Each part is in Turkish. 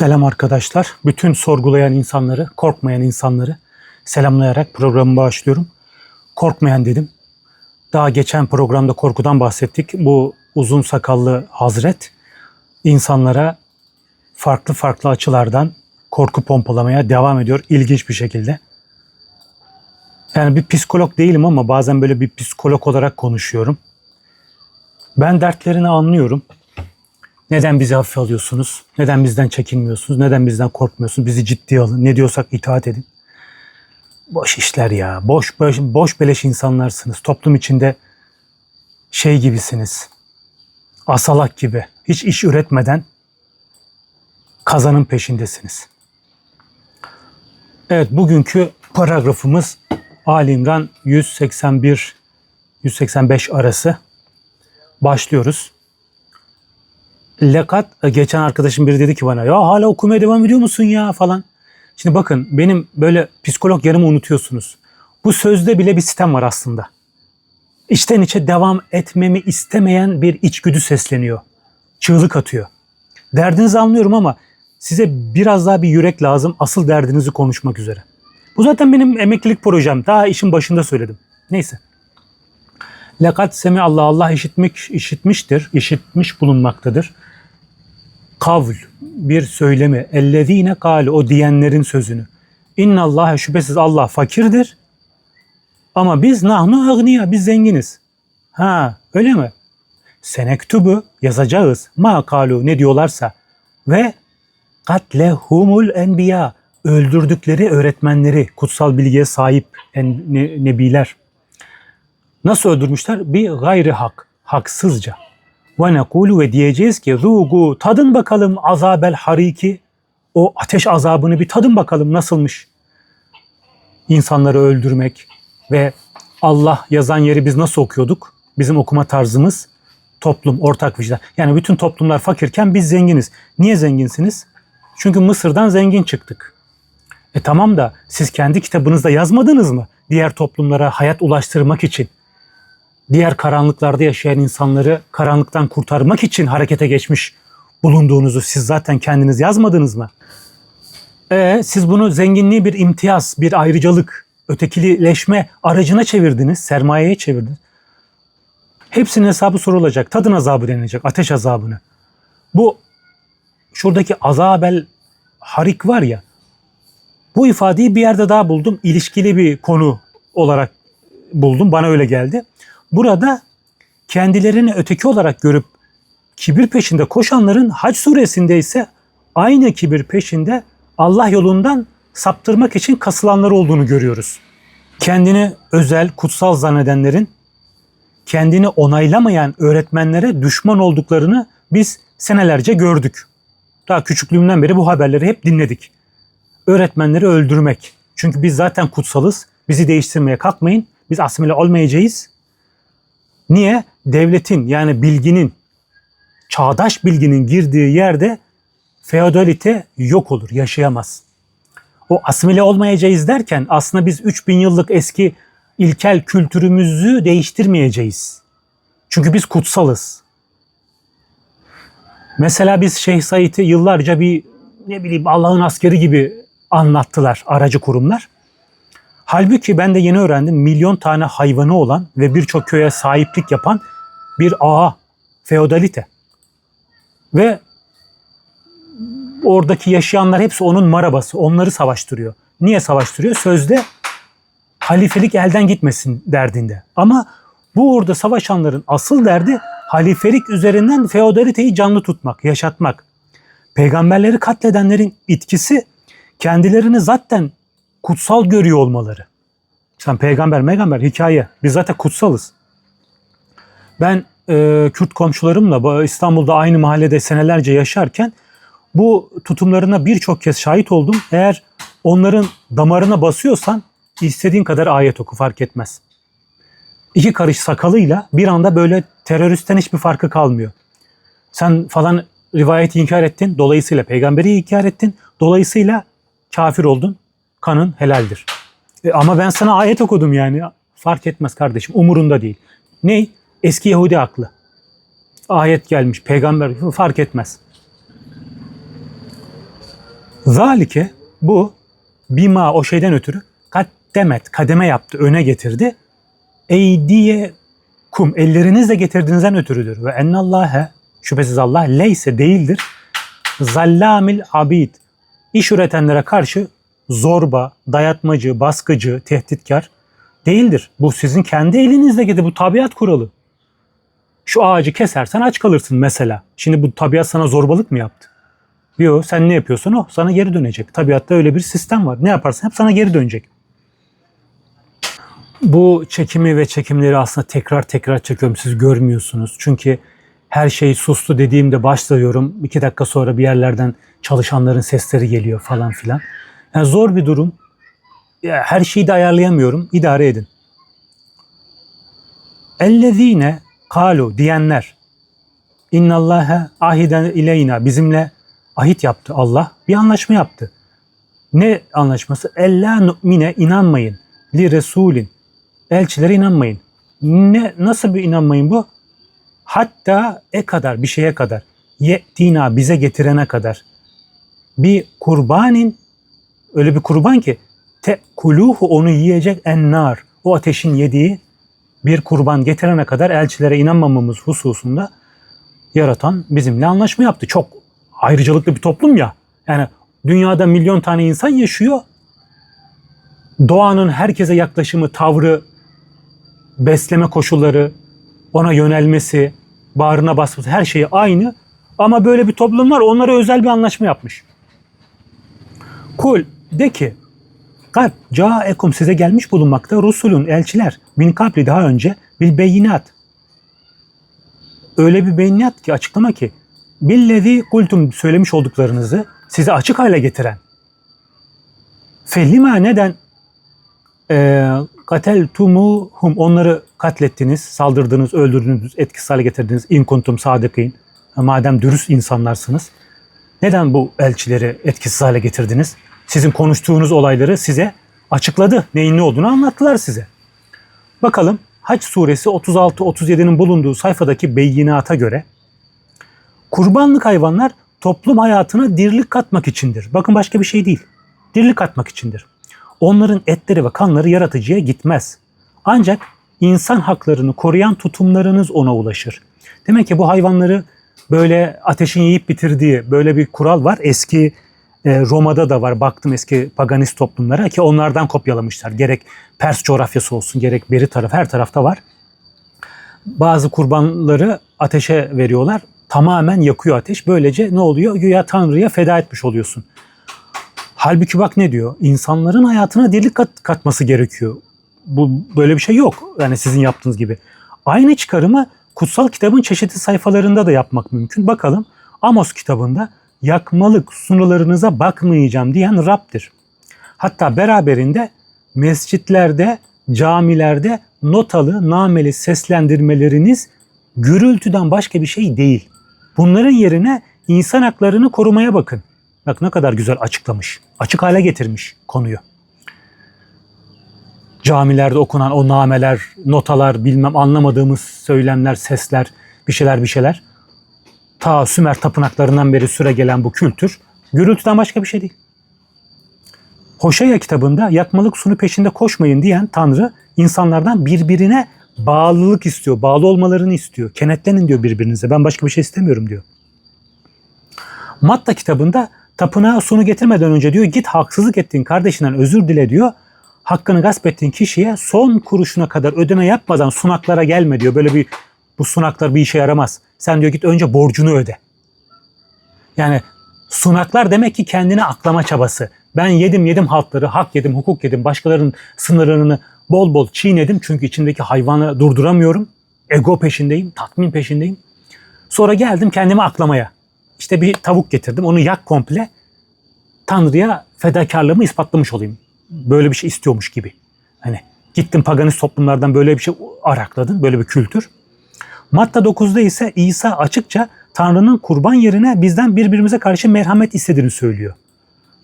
Selam arkadaşlar. Bütün sorgulayan insanları, korkmayan insanları selamlayarak programı başlıyorum. Korkmayan dedim. Daha geçen programda korkudan bahsettik. Bu uzun sakallı Hazret insanlara farklı farklı açılardan korku pompalamaya devam ediyor ilginç bir şekilde. Yani bir psikolog değilim ama bazen böyle bir psikolog olarak konuşuyorum. Ben dertlerini anlıyorum. Neden bizi hafife alıyorsunuz? Neden bizden çekinmiyorsunuz? Neden bizden korkmuyorsunuz? Bizi ciddiye alın. Ne diyorsak itaat edin. Boş işler ya. Boş, boş, boş beleş insanlarsınız. Toplum içinde şey gibisiniz. Asalak gibi. Hiç iş üretmeden kazanın peşindesiniz. Evet bugünkü paragrafımız Ali İmran 181 185 arası. Başlıyoruz. Lekat e, geçen arkadaşım biri dedi ki bana ya hala okumaya devam ediyor musun ya falan. Şimdi bakın benim böyle psikolog yanımı unutuyorsunuz. Bu sözde bile bir sistem var aslında. İçten içe devam etmemi istemeyen bir içgüdü sesleniyor. Çığlık atıyor. Derdinizi anlıyorum ama size biraz daha bir yürek lazım asıl derdinizi konuşmak üzere. Bu zaten benim emeklilik projem. Daha işin başında söyledim. Neyse. Lekat semi Allah Allah işitmiş, işitmiştir, işitmiş bulunmaktadır. Kavl bir söylemi. Ellezine kâle o diyenlerin sözünü. İnna Allah şüphesiz Allah fakirdir. Ama biz nahnu agniya biz zenginiz. Ha öyle mi? Senektubu yazacağız. Ma kalu ne diyorlarsa. Ve katlehumul enbiya öldürdükleri öğretmenleri, kutsal bilgiye sahip en, ne, nebiler. Nasıl öldürmüşler? Bir gayri hak, haksızca. Ve nekulu ve diyeceğiz ki zugu tadın bakalım azabel hariki. O ateş azabını bir tadın bakalım nasılmış. İnsanları öldürmek ve Allah yazan yeri biz nasıl okuyorduk? Bizim okuma tarzımız toplum, ortak vicdan. Yani bütün toplumlar fakirken biz zenginiz. Niye zenginsiniz? Çünkü Mısır'dan zengin çıktık. E tamam da siz kendi kitabınızda yazmadınız mı? Diğer toplumlara hayat ulaştırmak için diğer karanlıklarda yaşayan insanları karanlıktan kurtarmak için harekete geçmiş bulunduğunuzu siz zaten kendiniz yazmadınız mı? E, siz bunu zenginliği bir imtiyaz, bir ayrıcalık, ötekilileşme aracına çevirdiniz, sermayeye çevirdiniz. Hepsinin hesabı sorulacak. Tadın azabı denilecek, ateş azabını. Bu şuradaki azabel harik var ya, bu ifadeyi bir yerde daha buldum. İlişkili bir konu olarak buldum. Bana öyle geldi. Burada kendilerini öteki olarak görüp kibir peşinde koşanların Hac suresinde ise aynı kibir peşinde Allah yolundan saptırmak için kasılanlar olduğunu görüyoruz. Kendini özel, kutsal zannedenlerin kendini onaylamayan öğretmenlere düşman olduklarını biz senelerce gördük. Daha küçüklüğümden beri bu haberleri hep dinledik. Öğretmenleri öldürmek. Çünkü biz zaten kutsalız. Bizi değiştirmeye kalkmayın. Biz asimile olmayacağız. Niye? Devletin yani bilginin, çağdaş bilginin girdiği yerde feodalite yok olur, yaşayamaz. O asimile olmayacağız derken aslında biz 3000 yıllık eski ilkel kültürümüzü değiştirmeyeceğiz. Çünkü biz kutsalız. Mesela biz Şeyh Said'i yıllarca bir ne bileyim Allah'ın askeri gibi anlattılar aracı kurumlar. Halbuki ben de yeni öğrendim milyon tane hayvanı olan ve birçok köye sahiplik yapan bir ağa, feodalite. Ve oradaki yaşayanlar hepsi onun marabası, onları savaştırıyor. Niye savaştırıyor? Sözde halifelik elden gitmesin derdinde. Ama bu orada savaşanların asıl derdi halifelik üzerinden feodaliteyi canlı tutmak, yaşatmak. Peygamberleri katledenlerin itkisi kendilerini zaten kutsal görüyor olmaları. Sen peygamber, peygamber hikaye. Biz zaten kutsalız. Ben e, Kürt komşularımla İstanbul'da aynı mahallede senelerce yaşarken bu tutumlarına birçok kez şahit oldum. Eğer onların damarına basıyorsan istediğin kadar ayet oku fark etmez. İki karış sakalıyla bir anda böyle teröristten hiçbir farkı kalmıyor. Sen falan rivayeti inkar ettin, dolayısıyla peygamberi inkar ettin, dolayısıyla kafir oldun, kanın helaldir. E, ama ben sana ayet okudum yani. Fark etmez kardeşim, umurunda değil. Ney? Eski Yahudi aklı. Ayet gelmiş, peygamber fark etmez. Zalike bu bima o şeyden ötürü kaddemet kademe yaptı, öne getirdi. Eydiye kum ellerinizle getirdiğinizden ötürüdür. Ve ennallâhe şüphesiz Allah leyse değildir. Zallamil abid iş üretenlere karşı zorba, dayatmacı, baskıcı, tehditkar değildir. Bu sizin kendi elinizle getir. Bu tabiat kuralı. Şu ağacı kesersen aç kalırsın mesela. Şimdi bu tabiat sana zorbalık mı yaptı? Yok sen ne yapıyorsun o sana geri dönecek. Tabiatta öyle bir sistem var. Ne yaparsan hep sana geri dönecek. Bu çekimi ve çekimleri aslında tekrar tekrar çekiyorum. Siz görmüyorsunuz. Çünkü her şey sustu dediğimde başlıyorum. İki dakika sonra bir yerlerden çalışanların sesleri geliyor falan filan. Yani zor bir durum. Her şeyi de ayarlayamıyorum. İdare edin. Ellezine kalu diyenler İnnallâhe ahiden ileyna bizimle ahit yaptı Allah. Bir anlaşma yaptı. Ne anlaşması? Ella nu'mine inanmayın. Li Resulin. Elçilere inanmayın. Ne nasıl bir inanmayın bu? Hatta e kadar bir şeye kadar. Ye'tina bize getirene kadar. Bir kurbanin öyle bir kurban ki te kuluhu onu yiyecek ennar. O ateşin yediği bir kurban getirene kadar elçilere inanmamamız hususunda yaratan bizimle anlaşma yaptı. Çok ayrıcalıklı bir toplum ya. Yani dünyada milyon tane insan yaşıyor. Doğanın herkese yaklaşımı, tavrı, besleme koşulları, ona yönelmesi, bağrına basması her şeyi aynı. Ama böyle bir toplum var onlara özel bir anlaşma yapmış. Kul de ki Kad caekum size gelmiş bulunmakta rusulun elçiler min kabli daha önce bil beyinat. Öyle bir beyinat ki açıklama ki billezi kultum söylemiş olduklarınızı size açık hale getiren. Fellima neden e, kateltumuhum onları katlettiniz, saldırdınız, öldürdünüz, etkisiz hale getirdiniz. İn kuntum. Madem dürüst insanlarsınız. Neden bu elçileri etkisiz hale getirdiniz? Sizin konuştuğunuz olayları size açıkladı. Neyin ne olduğunu anlattılar size. Bakalım Haç suresi 36-37'nin bulunduğu sayfadaki beyinata göre kurbanlık hayvanlar toplum hayatına dirlik katmak içindir. Bakın başka bir şey değil. Dirlik katmak içindir. Onların etleri ve kanları yaratıcıya gitmez. Ancak insan haklarını koruyan tutumlarınız ona ulaşır. Demek ki bu hayvanları böyle ateşin yiyip bitirdiği böyle bir kural var. Eski Roma'da da var. Baktım eski paganist toplumlara ki onlardan kopyalamışlar. Gerek Pers coğrafyası olsun gerek beri taraf her tarafta var. Bazı kurbanları ateşe veriyorlar. Tamamen yakıyor ateş. Böylece ne oluyor? Güya Tanrı'ya feda etmiş oluyorsun. Halbuki bak ne diyor? İnsanların hayatına dirlik kat, katması gerekiyor. Bu böyle bir şey yok. Yani sizin yaptığınız gibi. Aynı çıkarımı kutsal kitabın çeşitli sayfalarında da yapmak mümkün. Bakalım Amos kitabında yakmalık sunularınıza bakmayacağım diyen Rab'dir. Hatta beraberinde mescitlerde, camilerde notalı, nameli seslendirmeleriniz gürültüden başka bir şey değil. Bunların yerine insan haklarını korumaya bakın. Bak ne kadar güzel açıklamış. Açık hale getirmiş konuyu. Camilerde okunan o nameler, notalar, bilmem anlamadığımız söylemler, sesler, bir şeyler bir şeyler. Ta Sümer tapınaklarından beri süre gelen bu kültür gürültüden başka bir şey değil. Hoşaya kitabında yakmalık sunu peşinde koşmayın diyen Tanrı insanlardan birbirine bağlılık istiyor, bağlı olmalarını istiyor. Kenetlenin diyor birbirinize. Ben başka bir şey istemiyorum diyor. Matta kitabında tapınağa sunu getirmeden önce diyor git haksızlık ettiğin kardeşinden özür dile diyor. Hakkını gasp ettiğin kişiye son kuruşuna kadar ödeme yapmadan sunaklara gelme diyor. Böyle bir bu sunaklar bir işe yaramaz. Sen diyor git önce borcunu öde. Yani sunaklar demek ki kendine aklama çabası. Ben yedim yedim halkları, hak yedim, hukuk yedim, başkalarının sınırlarını bol bol çiğnedim. Çünkü içindeki hayvanı durduramıyorum. Ego peşindeyim, tatmin peşindeyim. Sonra geldim kendimi aklamaya. İşte bir tavuk getirdim, onu yak komple. Tanrı'ya fedakarlığımı ispatlamış olayım. Böyle bir şey istiyormuş gibi. Hani gittin paganist toplumlardan böyle bir şey arakladın, böyle bir kültür. Matta 9'da ise İsa açıkça Tanrı'nın kurban yerine bizden birbirimize karşı merhamet istediğini söylüyor.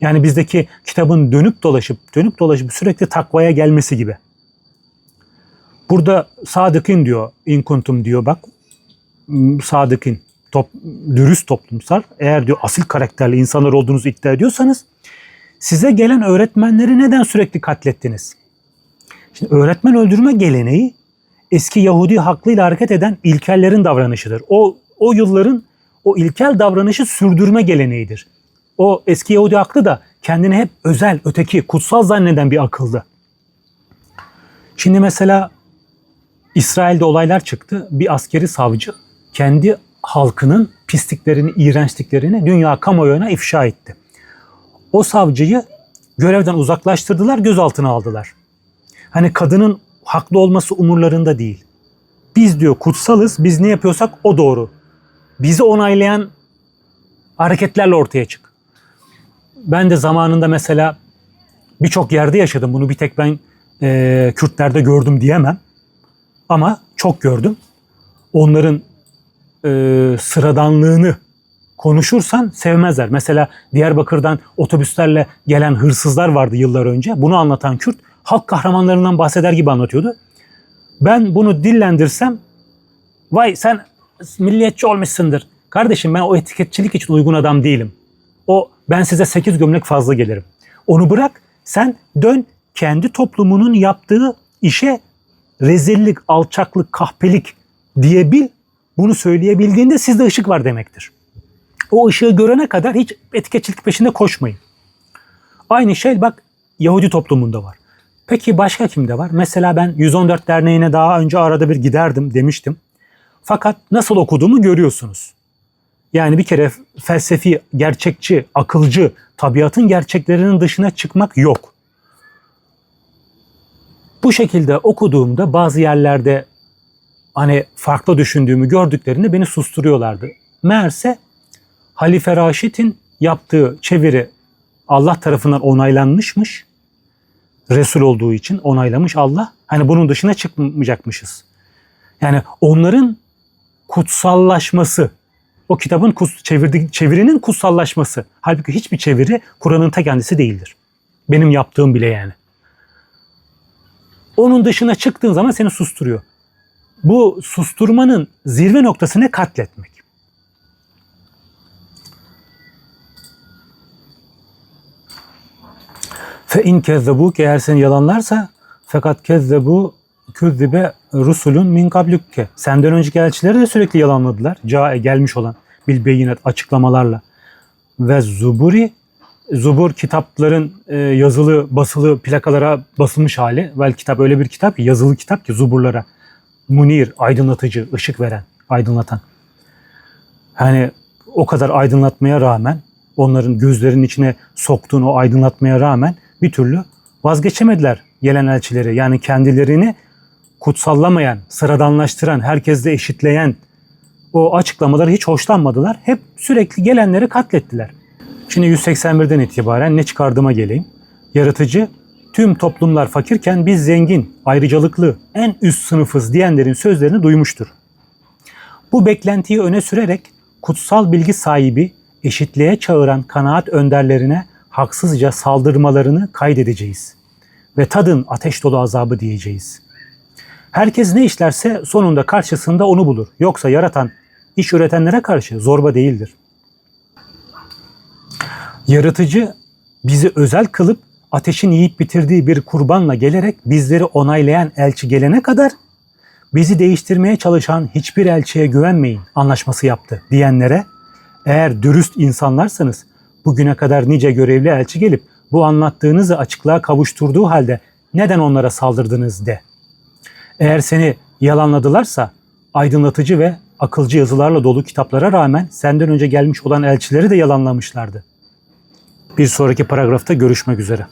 Yani bizdeki kitabın dönüp dolaşıp dönüp dolaşıp sürekli takvaya gelmesi gibi. Burada sadıkın diyor, inkuntum diyor bak. Sadıkın, top, dürüst toplumsal, eğer diyor asil karakterli insanlar olduğunuzu iddia ediyorsanız size gelen öğretmenleri neden sürekli katlettiniz? Şimdi öğretmen öldürme geleneği eski Yahudi haklıyla hareket eden ilkellerin davranışıdır. O o yılların o ilkel davranışı sürdürme geleneğidir. O eski Yahudi aklı da kendini hep özel, öteki, kutsal zanneden bir akıldı. Şimdi mesela İsrail'de olaylar çıktı. Bir askeri savcı kendi halkının pisliklerini, iğrençliklerini dünya kamuoyuna ifşa etti. O savcıyı görevden uzaklaştırdılar, gözaltına aldılar. Hani kadının haklı olması umurlarında değil. Biz diyor kutsalız, biz ne yapıyorsak o doğru. Bizi onaylayan hareketlerle ortaya çık. Ben de zamanında mesela birçok yerde yaşadım. Bunu bir tek ben e, Kürtlerde gördüm diyemem. Ama çok gördüm. Onların e, sıradanlığını konuşursan sevmezler. Mesela Diyarbakır'dan otobüslerle gelen hırsızlar vardı yıllar önce. Bunu anlatan Kürt halk kahramanlarından bahseder gibi anlatıyordu. Ben bunu dillendirsem vay sen milliyetçi olmuşsundur. Kardeşim ben o etiketçilik için uygun adam değilim. O ben size 8 gömlek fazla gelirim. Onu bırak sen dön kendi toplumunun yaptığı işe rezillik, alçaklık, kahpelik diyebil. Bunu söyleyebildiğinde sizde ışık var demektir. O ışığı görene kadar hiç etiketçilik peşinde koşmayın. Aynı şey bak Yahudi toplumunda var. Peki başka kimde var? Mesela ben 114 Derneği'ne daha önce arada bir giderdim demiştim. Fakat nasıl okuduğumu görüyorsunuz. Yani bir kere felsefi, gerçekçi, akılcı, tabiatın gerçeklerinin dışına çıkmak yok. Bu şekilde okuduğumda bazı yerlerde hani farklı düşündüğümü gördüklerinde beni susturuyorlardı. Meğerse Halife Raşid'in yaptığı çeviri Allah tarafından onaylanmışmış. Resul olduğu için onaylamış Allah. Hani bunun dışına çıkmayacakmışız. Yani onların kutsallaşması, o kitabın çevirdi, çevirinin kutsallaşması. Halbuki hiçbir çeviri Kur'an'ın ta kendisi değildir. Benim yaptığım bile yani. Onun dışına çıktığın zaman seni susturuyor. Bu susturmanın zirve noktası ne? Katletmek. Fe in kezzebuk eğer seni yalanlarsa fakat kezzebu küzzibe rusulun min kablükke. Senden önceki elçileri de sürekli yalanladılar. Cae gelmiş olan bil beyinet açıklamalarla. Ve zuburi Zubur kitapların e, yazılı basılı plakalara basılmış hali. Vel kitap öyle bir kitap ki yazılı kitap ki zuburlara munir, aydınlatıcı, ışık veren, aydınlatan. Yani o kadar aydınlatmaya rağmen onların gözlerinin içine soktuğun o aydınlatmaya rağmen bir türlü vazgeçemediler gelen elçileri. Yani kendilerini kutsallamayan, sıradanlaştıran, herkesle eşitleyen o açıklamaları hiç hoşlanmadılar. Hep sürekli gelenleri katlettiler. Şimdi 181'den itibaren ne çıkardığıma geleyim. Yaratıcı tüm toplumlar fakirken biz zengin, ayrıcalıklı, en üst sınıfız diyenlerin sözlerini duymuştur. Bu beklentiyi öne sürerek kutsal bilgi sahibi, eşitliğe çağıran kanaat önderlerine haksızca saldırmalarını kaydedeceğiz. Ve tadın ateş dolu azabı diyeceğiz. Herkes ne işlerse sonunda karşısında onu bulur. Yoksa yaratan, iş üretenlere karşı zorba değildir. Yaratıcı bizi özel kılıp ateşin yiyip bitirdiği bir kurbanla gelerek bizleri onaylayan elçi gelene kadar bizi değiştirmeye çalışan hiçbir elçiye güvenmeyin anlaşması yaptı diyenlere eğer dürüst insanlarsanız bugüne kadar nice görevli elçi gelip bu anlattığınızı açıklığa kavuşturduğu halde neden onlara saldırdınız de. Eğer seni yalanladılarsa aydınlatıcı ve akılcı yazılarla dolu kitaplara rağmen senden önce gelmiş olan elçileri de yalanlamışlardı. Bir sonraki paragrafta görüşmek üzere.